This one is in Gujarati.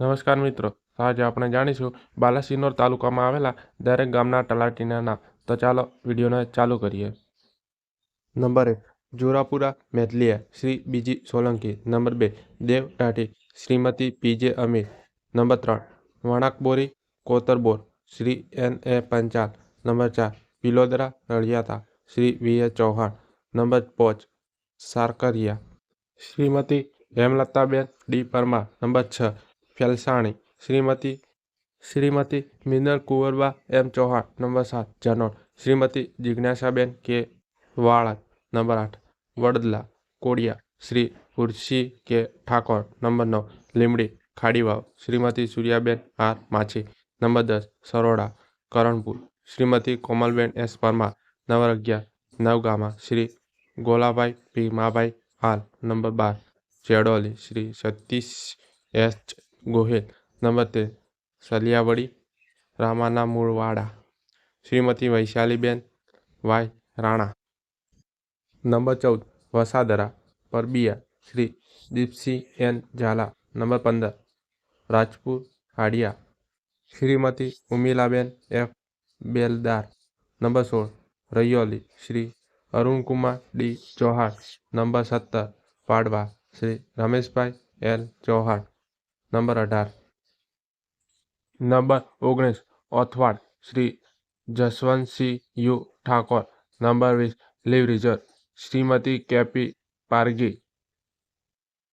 નમસ્કાર મિત્રો આજે આપણે જાણીશું બાલાસિનોર તાલુકામાં આવેલા દરેક ગામના તલાટીના નામ તો ચાલો વિડીયોને ચાલુ કરીએ. નંબર એક, જોરાપુરા મેદલિયા શ્રી બીજી સોલંકી. નંબર બે, દેવ ટાટી શ્રીમતી પીજે અમીર. નંબર ત્રણ, Vanakbori, Kotarbor, Shri N A Panchal. Number ચાર, Pilodara Raliyata Shri V A Chauhan. Number પાંચ, સારકરિયા. શ્રીમતી હેમલતાબેન ડી પરમાર. નંબર છ ફેલસાણી, શ્રીમતી શ્રીમતી મિનલ કુંવરબા એમ ચૌહાણ, નંબર સાત જનોર શ્રીમતી જિજ્ઞાસાબેન કે વાળા નંબર આઠ, વડદલા, કોડિયા, શ્રી પુરસી કે ઠાકોર, નંબર નવ, લીમડી, ખાડીવાવ, શ્રીમતી સૂર્યાબેન આર માછી, નંબર દસ, સરોડા, કરણપુર, શ્રીમતી કોમલબેન એસ પરમાર, નંબર અગિયાર, નવગામા, શ્રી ગોલાભાઈ પી માભાઈ હાલ, નંબર બાર ચેડોલી શ્રી સતીશ એસ ગોહિલ. નંબર તેર. સલિયાવડી રામાના મૂળવાડા શ્રીમતી વૈશાલીબેન વાય. રાણા. નંબર ચૌદ. વસાદરા. પરબિયા. શ્રી દીપસિંહ એન. ઝાલા. નંબર પંદર. રાજપુર હાડિયા. શ્રીમતી ઉમિલાબેન એફ. બેલદાર. નંબર સોળ. રૈયોલી. શ્રી અરુણકુમાર ડી. ચૌહાણ. નંબર સત્તર. પાડવા. શ્રી રમેશભાઈ એલ. ચૌહાણ. નંબર અઢાર. નંબર ઓગણીસ, ઓથવાડ, શ્રી જસવંતસિંહ યુ ઠાકોર. નંબર વીસ, leave reserve. Shrimati KP Pargi